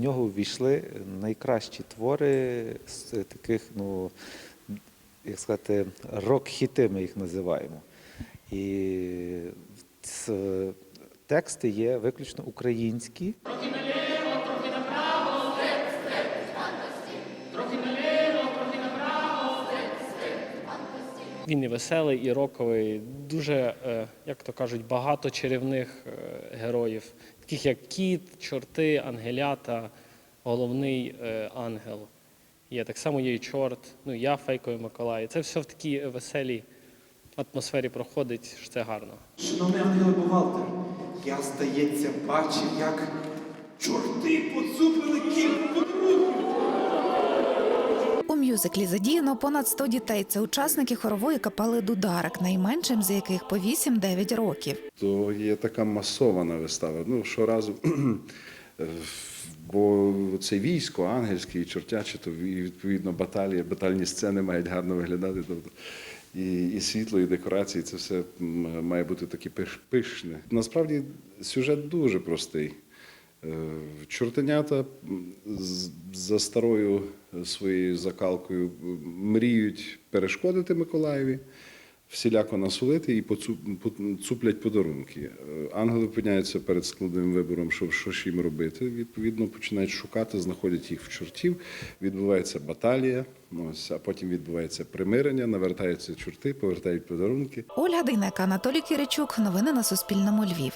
нього ввійшли найкращі твори з таких, ну, як сказати, рок-хіти ми їх називаємо. І тексти є виключно українські. Він і веселий, і роковий, дуже, е, як то кажуть, багато чарівних е, героїв, таких як кіт, чорти, ангелята, головний е, ангел. Є так само є і чорт, ну я фейковий Миколай. Це все в такій веселій атмосфері проходить, що це гарно. Шановний ангел бухгалтер, я, здається, бачив, як чорти мюзиклі задіяно понад 100 дітей. Це учасники хорової капели Дударик, найменшим з яких по 8-9 років. то є така масована вистава. Ну, щоразу, бо це військо, ангельське і чортяче, то відповідно баталії, батальні сцени мають гарно виглядати. Тобто, і, і світло, і декорації, це все має бути таке пиш, пишне. Насправді сюжет дуже простий. Е, Чортенята за старою своєю закалкою мріють перешкодити Миколаєві, всіляко насолити і поцу- цуплять подарунки. Е, Ангели опиняються перед складним вибором, що, що ж їм робити. Відповідно, починають шукати, знаходять їх в чортів. Відбувається баталія, ось, а потім відбувається примирення, навертаються чорти, повертають подарунки. Ольга Дейнека, Анатолій Киричук. Новини на Суспільному. Львів.